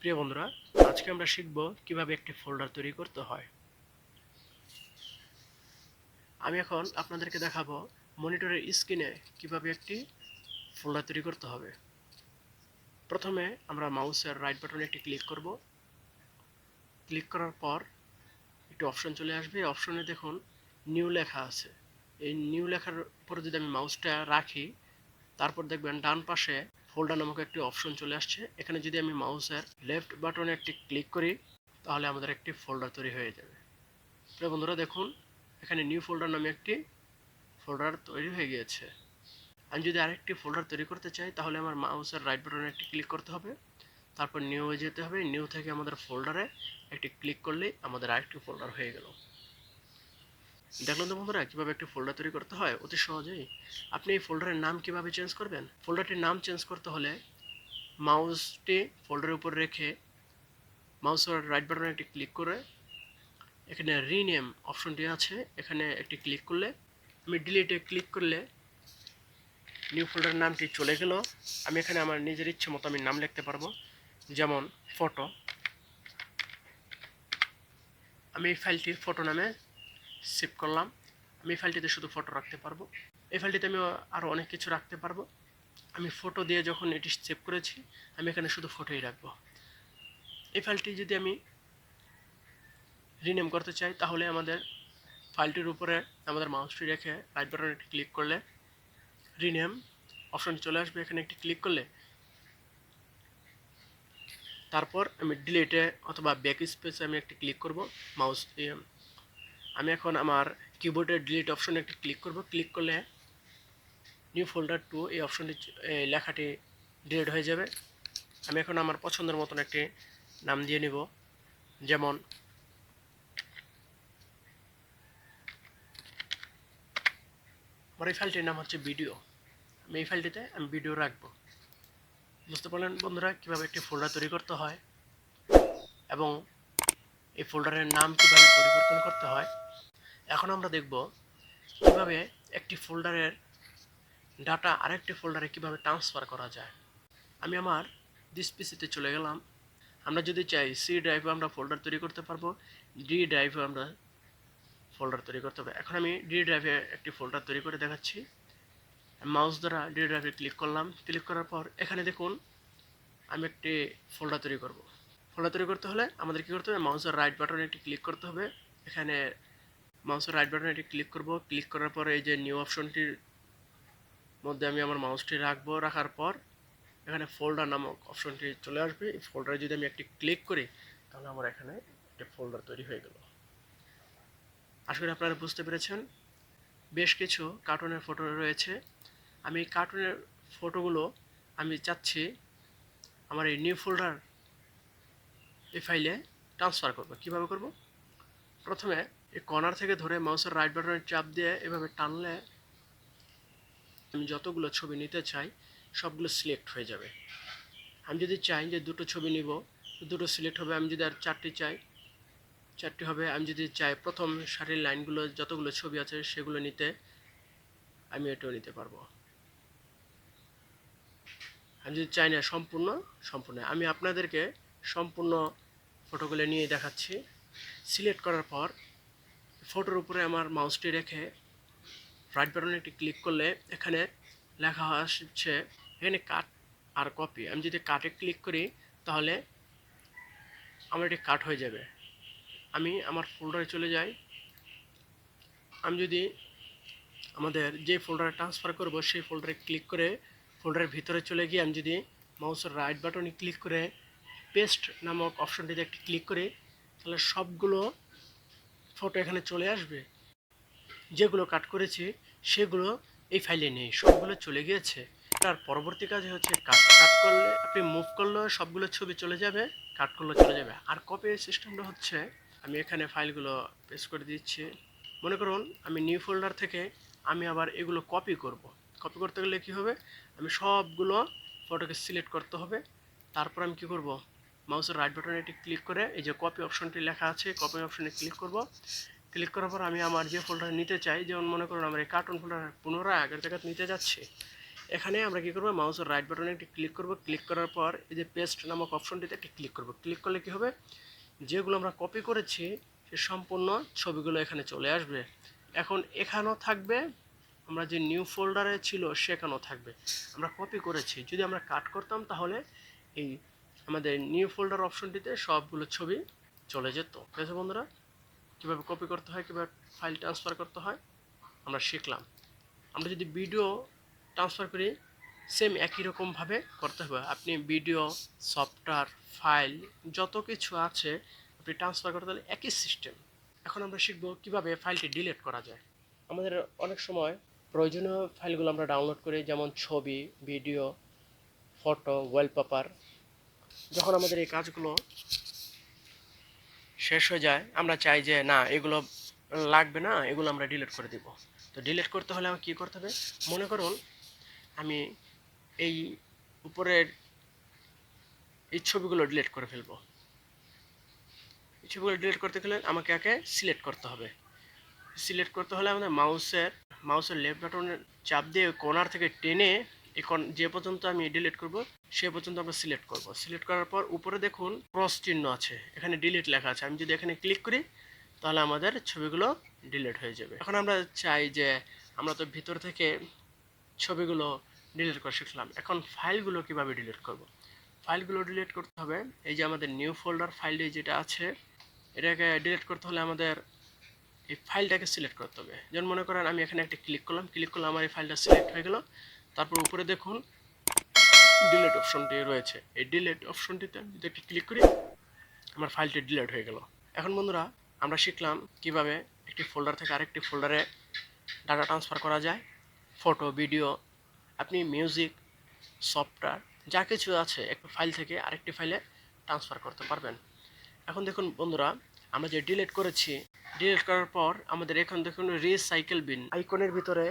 প্রিয় বন্ধুরা, আজকে আমরা শিখব কীভাবে একটি ফোল্ডার তৈরি করতে হয়। আমি এখন আপনাদেরকে দেখাবো মনিটরের স্ক্রিনে কীভাবে একটি ফোল্ডার তৈরি করতে হবে। প্রথমে আমরা মাউসের রাইট বাটনে একটি ক্লিক করব। ক্লিক করার পর একটি অপশন চলে আসবে। অপশনে দেখুন নিউ লেখা আছে। এই নিউ লেখার উপরে যদি আমি মাউসটা রাখি, তারপর দেখবেন ডান পাশে ফোল্ডার নামক একটি অপশন চলে আসছে। এখানে যদি আমি মাউসের লেফট বাটনে একটি ক্লিক করি, তাহলে আমাদের একটি ফোল্ডার তৈরি হয়ে যাবে। প্রিয় বন্ধুরা দেখুন, এখানে নিউ ফোল্ডার নামে একটি ফোল্ডার তৈরি হয়ে গিয়েছে। আমি যদি আরেকটি ফোল্ডার তৈরি করতে চাই, তাহলে আমার মাউসের রাইট বাটনে একটি ক্লিক করতে হবে। তারপর নিউ এ যেতে হবে। নিউ থেকে আমাদের ফোল্ডারে একটি ক্লিক করলেই আমাদের আরেকটি ফোল্ডার হয়ে গেল। দেখলেন তো বন্ধুরা, কীভাবে একটি ফোল্ডার তৈরি করতে হয়? অতি সহজেই। আপনি এই ফোল্ডারের নাম কীভাবে চেঞ্জ করবেন? ফোল্ডারটির নাম চেঞ্জ করতে হলে মাউসটি ফোল্ডারের উপর রেখে মাউসের রাইট বাটনে একটি ক্লিক করে এখানে রিনেম অপশনটি আছে, এখানে একটি ক্লিক করলে, আমি ডিলিটে ক্লিক করলে নিউ ফোল্ডারের নামটি চলে গেল। আমি এখানে আমার নিজের ইচ্ছে মতো আমি নাম লিখতে পারব, যেমন ফটো আমি এই ফাইলটি ফটো নামে সেভ করলাম। আমি ফাইলটিতে শুধু ফটো রাখতে পারব। এই ফাইলটিতে আমি আরও অনেক কিছু রাখতে পারব। আমি ফটো দিয়ে যখন এটি সেভ করেছি, আমি এখানে শুধু ফটোই রাখব। এই ফাইলটি যদি আমি রিনেম করতে চাই, তাহলে আমাদের ফাইলটির উপরে আমাদের মাউসটি রেখে রাইট বাটনে একটি ক্লিক করলে রিনেম অপশনটি চলে আসবে। এখানে একটি ক্লিক করলে তারপর আমি ডিলিটে অথবা ব্যাক স্পেসে আমি একটি ক্লিক করব। মাউস আমি এখন আমার কিবোর্ডের ডিলিট অপশনে একটি ক্লিক করব। ক্লিক করলে নিউ ফোল্ডার টু এই অপশনটি লেখাটি ডিলিট হয়ে যাবে। আমি এখন আমার পছন্দের মতন একটি নাম দিয়ে নিব। যেমন, আমার এই ফাইলটির নাম হচ্ছে ভিডিও আমি এই ফাইলটিতে আমি ভিডিও রাখব। বুঝতে পারলেন বন্ধুরা কীভাবে একটি ফোল্ডার তৈরি করতে হয়? এবং এই ফোল্ডারের নাম কীভাবে পরিবর্তন করতে হয়? এখন আমরা দেখব কীভাবে একটি ফোল্ডারের ডাটা আরেকটি ফোল্ডারে কীভাবে ট্রান্সফার করা যায়। আমি আমার দিস পিসিতে চলে গেলাম। আমরা যদি চাই সি ড্রাইভে আমরা ফোল্ডার তৈরি করতে পারব ডি ড্রাইভে আমরা ফোল্ডার তৈরি করতে পারব। এখন আমি ডি ড্রাইভে একটি ফোল্ডার তৈরি করে দেখাচ্ছি। মাউস দ্বারা ডি ড্রাইভে ক্লিক করলাম। ক্লিক করার পর এখানে দেখুন, আমি একটি ফোল্ডার তৈরি করব। ফোল্ডার তৈরি করতে হলে আমাদের কী করতে হবে? মাউসের রাইট বাটনে একটি ক্লিক করতে হবে। এখানে মাউসের রাইট বাটনে একটি ক্লিক করব। ক্লিক করার পর এই যে নিউ অপশনটির মধ্যে আমি আমার মাউসটি রাখব। রাখার পর এখানে ফোল্ডার নামক অপশনটি চলে আসবে। এই ফোল্ডারে যদি আমি একটি ক্লিক করি, তাহলে আমার এখানে একটি ফোল্ডার তৈরি হয়ে গেল। আশা করি আপনারা বুঝতে পেরেছেন। বেশ কিছু কার্টুনের ফটো রয়েছে। আমি কার্টুনের ফটোগুলো আমি চাচ্ছি আমার এই নিউ ফোল্ডার এই ফাইলে ট্রান্সফার করব। কীভাবে করব? প্রথমে এই কর্নার থেকে ধরে মাউসের রাইট বাটনের চাপ দিয়ে এভাবে টানলে আমি যতগুলো ছবি নিতে চাই, সবগুলো সিলেক্ট হয়ে যাবে। আমি যদি চাই যে দুটো ছবি নিব দুটো সিলেক্ট হবে। আমি যদি আর চারটি চাই, চারটি হবে। আমি যদি চাই প্রথম সারির লাইনগুলো যতগুলো ছবি আছে সেগুলো নিতে, আমি এটাও নিতে পারব। আমি যদি চাই না, সম্পূর্ণ সম্পূর্ণ। আমি আপনাদেরকে সম্পূর্ণ ফটোগুলো নিয়ে দেখাচ্ছি। সিলেক্ট করার পর ফটোর উপরে আমার মাউসটি রেখে রাইট বাটনে একটি ক্লিক করলে এখানে লেখা আসছে, এখানে কাট আর কপি আমি যদি কাটে ক্লিক করি তাহলে আমার এটি কাট হয়ে যাবে। আমি আমার ফোল্ডারে চলে যাই। আমি যদি আমাদের যে ফোল্ডারে ট্রান্সফার করব সেই ফোল্ডারে ক্লিক করে ফোল্ডারের ভিতরে চলে গিয়ে আমি যদি মাউসের রাইট বাটনে ক্লিক করে পেস্ট নামক অপশনটিতে একটি ক্লিক করি, তাহলে সবগুলো ফটো এখানে চলে আসবে। যেগুলো কাট করেছি, সেগুলো এই ফাইলে নেই, সবগুলো চলে গিয়েছে। তার পরবর্তী কাজ হচ্ছে কাট কাট করলে আপনি মুভ করলেও সবগুলো ছবি চলে যাবে কাট করলে চলে যাবে। আর কপি সিস্টেমটা হচ্ছে, আমি এখানে ফাইলগুলো পেস্ট করে দিচ্ছি। মনে করুন, আমি নিউ ফোল্ডার থেকে আমি আবার এগুলো কপি করব। কপি করতে গেলে কী হবে? আমি সবগুলো ফটোকে সিলেক্ট করতে হবে। তারপর আমি কী করব? মাউসের রাইট বাটনে এটি ক্লিক করে এই যে কপি অপশনটি লেখা আছে কপি অপশনে ক্লিক করব। ক্লিক করার পর আমি আমার যে ফোল্ডার নিতে চাই, যেমন মনে করুন আমার এই কার্টুন ফোল্ডার পুনরায় আগের জায়গায় নিতে যাচ্ছে, এখানে আমরা কী করব? মাউসের রাইট বাটনে একটি ক্লিক করব। ক্লিক করার পর এই যে পেস্ট নামক অপশনটিতে একটি ক্লিক করব। ক্লিক করলে কী হবে? যেগুলো আমরা কপি করেছি, সে সম্পূর্ণ ছবিগুলো এখানে চলে আসবে। এখন এখানেও থাকবে, আমরা যে নিউ ফোল্ডারে ছিল সেখানেও থাকবে। আমরা কপি করেছি। যদি আমরা কাট করতাম তাহলে এই আমাদের নিউ ফোল্ডার অপশনটিতে সবগুলো ছবি চলে যেত। ঠিক আছে বন্ধুরা? কীভাবে কপি করতে হয়, কীভাবে ফাইল ট্রান্সফার করতে হয়, আমরা শিখলাম। আমরা যদি ভিডিও ট্রান্সফার করি সেম একই রকমভাবে করতে হবে। আপনি ভিডিও সফটওয়্যার ফাইল যত কিছু আছে, আপনি ট্রান্সফার করতে হলে একই সিস্টেম এখন আমরা শিখব কীভাবে ফাইলটি ডিলিট করা যায়। আমাদের অনেক সময় প্রয়োজনীয় ফাইলগুলো আমরা ডাউনলোড করি, যেমন ছবি ভিডিও ফটো ওয়ালপেপার যখন আমাদের এই কাজগুলো শেষ হয়ে যায়, আমরা চাই যে, না, এগুলো লাগবে না, এগুলো আমরা ডিলিট করে দিব। তো ডিলিট করতে হলে আমার কী করতে হবে? মনে করুন, আমি এই উপরের এই ছবিগুলো ডিলিট করে ফেলব। এই ছবিগুলো ডিলিট করতে গেলে আমাকে আগে সিলেক্ট করতে হবে। সিলেক্ট করতে হলে আমাদের মাউসের মাউসের লেফট বাটনের চাপ দিয়ে কোনার থেকে টেনে কর্ন- যে পর্যন্ত আমি ডিলিট করব, সে পর্যন্ত আমরা সিলেক্ট করব। সিলেক্ট করার পর উপরে দেখুন ক্রস চিহ্ন আছে। এখানে ডিলিট লেখা আছে। আমি যদি এখানে ক্লিক করি, তাহলে আমাদের ছবিগুলো ডিলিট হয়ে যাবে। এখন আমরা চাই যে আমরা তো ভিতর থেকে ছবিগুলো ডিলিট করা শিখলাম। এখন ফাইলগুলো কীভাবে ডিলিট করব? ফাইলগুলো ডিলিট করতে হবে। এই যে আমাদের নিউ ফোল্ডার ফাইলটি যেটা আছে, এটাকে ডিলিট করতে হলে আমাদের এই ফাইলটাকে সিলেক্ট করতে হবে। যেমন মনে করেন আমি এখানে একটা ক্লিক করলাম। ক্লিক করলে আমার এই ফাইলটা সিলেক্ট হয়ে গেল। তারপর উপরে দেখুন ডিলেট অপশনটি রয়েছে। এই ডিলেট অপশনটিতে যদি একটি ক্লিক করি, আমার ফাইলটি ডিলেট হয়ে গেল। এখন বন্ধুরা, আমরা শিখলাম কীভাবে একটি ফোল্ডার থেকে আরেকটি ফোল্ডারে ডাটা ট্রান্সফার করা যায়। ফটো ভিডিও আপনি মিউজিক সফটওয়্যার যা কিছু আছে, একটা ফাইল থেকে আরেকটি ফাইলে ট্রান্সফার করতে পারবেন। এখন দেখুন বন্ধুরা, আমরা যে ডিলেট করেছি ডিলেট করার পর আমাদের এখন দেখুন রিসাইকেল বিন আইকনের ভিতরে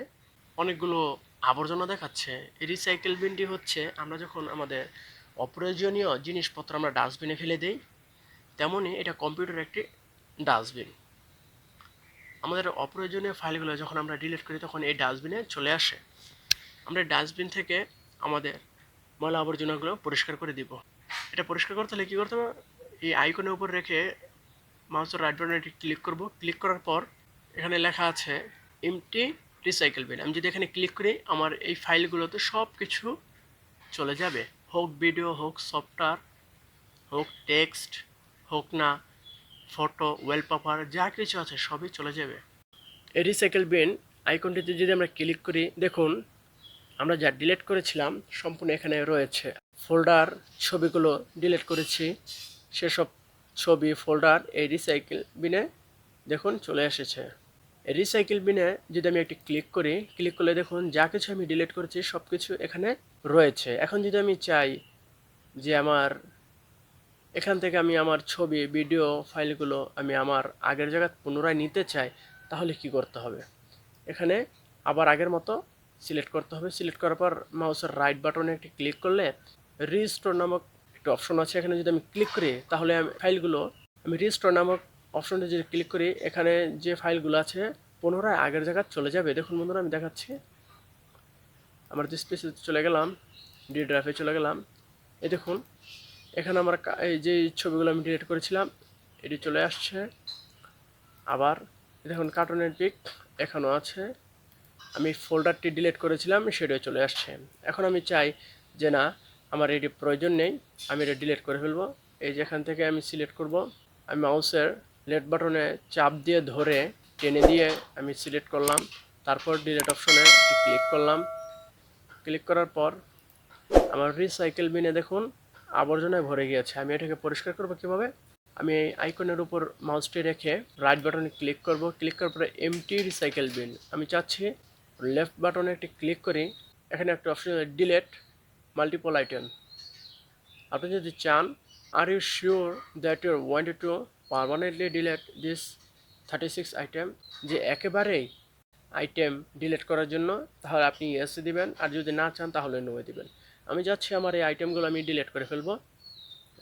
অনেকগুলো আবর্জনা দেখাচ্ছে রিসাইকেল বিনটি হচ্ছে, আমরা যখন আমাদের অপ্রয়োজনীয় জিনিসপত্র আমরা ডাস্টবিনে ফেলে দিই তেমনই এটা কম্পিউটার একটি ডাস্টবিন আমাদের অপ্রয়োজনীয় ফাইলগুলো যখন আমরা ডিলিট করি, তখন এই ডাস্টবিনে চলে আসে। আমরা ডাস্টবিন থেকে আমাদের ময়লা আবর্জনাগুলো পরিষ্কার করে দিব। এটা পরিষ্কার করতে হলে কী করতে হবে? এই আইকনের উপর রেখে মাউসের রাইট বাটনে ক্লিক করব। ক্লিক করার পর এখানে লেখা আছে এমটি রিসাইকেল বিন আমি যদি এখানে ক্লিক করি, আমার এই ফাইলগুলোতে সব কিছু চলে যাবে। হোক ভিডিও হোক সফটওয়্যার হোক টেক্সট হোক না ফটো ওয়েলপেপার যা কিছু আছে সবই চলে যাবে। এই রিসাইকেল বিন আইকনটিতে যদি আমরা ক্লিক করি, দেখুন, আমরা যা ডিলিট করেছিলাম সম্পূর্ণ এখানে রয়েছে। ফোল্ডার ছবিগুলো ডিলিট করেছি। সেসব ছবি ফোল্ডার এই রিসাইকেল বিনে দেখুন চলে এসেছে। রিসাইকেল বিনে যদি আমি একটি ক্লিক করি ক্লিক করলে দেখুন যা কিছু আমি ডিলিট করেছি সব কিছু এখানে রয়েছে। এখন যদি আমি চাই যে আমার, এখান থেকে আমি আমার ছবি ভিডিও ফাইলগুলো আমি আমার আগের জায়গায় পুনরায় নিতে চাই, তাহলে কি করতে হবে? এখানে আবার আগের মতো সিলেক্ট করতে হবে। সিলেক্ট করার পর মাউসের রাইট বাটনে একটি ক্লিক করলে রিস্টোর নামক একটা অপশন আছে। এখানে যদি আমি ক্লিক করি, তাহলে আমি ফাইলগুলো আমি রিস্টোর নামক অপশনটা যদি ক্লিক করি, এখানে যে ফাইলগুলো আছে, পুনরায় আগের জায়গায় চলে যাবে। দেখুন বন্ধুরা, আমি দেখাচ্ছি। আমার ডিসপ্লেসে চলে গেলাম ডি ড্রাইভে চলে গেলাম। এই দেখুন, এখানে আমার এই যে ছবিগুলো আমি ডিলিট করেছিলাম, এটি চলে আসছে। আবার দেখুন কার্টুনের পিক এখানেও আছে। আমি ফোল্ডারটি ডিলিট করেছিলাম, সেটাও চলে আসছে। এখন আমি চাই যে না, আমার এটি প্রয়োজন নেই, আমি এটা ডিলিট করে ফেলব। এই যে এখান থেকে আমি সিলেক্ট করব, আমি মাউসের লেফট বাটনে চাপ দিয়ে ধরে টেনে দিয়ে আমি সিলেক্ট করলাম। তারপর ডিলিট অপশনে ক্লিক করলাম। ক্লিক করার পর আমার রিসাইকেল বিনে দেখুন আবর্জনায় ভরে গিয়েছে। আমি এটাকে পরিষ্কার করব কীভাবে? আমি এই আইকনের উপর মাউসটি রেখে রাইট বাটনে ক্লিক করব। ক্লিক করার পরে এমটি রিসাইকেল বিন আমি চাচ্ছি লেফট বাটনে একটি ক্লিক করি। এখানে একটা অপশন ডিলেট মাল্টিপল আইটেম আপনি যদি চান are you sure that your wanted to permanently delete this thirty six item যে একেবারেই আইটেম ডিলেট করার জন্য, তাহলে আপনি ইয়েস দিবেন, আর যদি না চান তাহলে নো দিবেন। আমি যাচ্ছি, আমার এই আইটেমগুলো আমি ডিলেট করে ফেলব,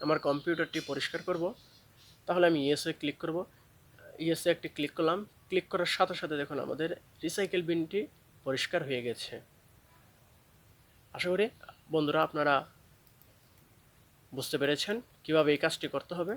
আমার কম্পিউটারটি পরিষ্কার করব, তাহলে আমি ইয়েসে ক্লিক করব। ইয়েসে একটি ক্লিক করলাম ক্লিক করার সাথে সাথে দেখুন আমাদের রিসাইকেল বিনটি পরিষ্কার হয়ে গেছে। আশা করি বন্ধুরা আপনারা বুঝতে পেরেছেন কীভাবে এই কাজটি করতে হবে।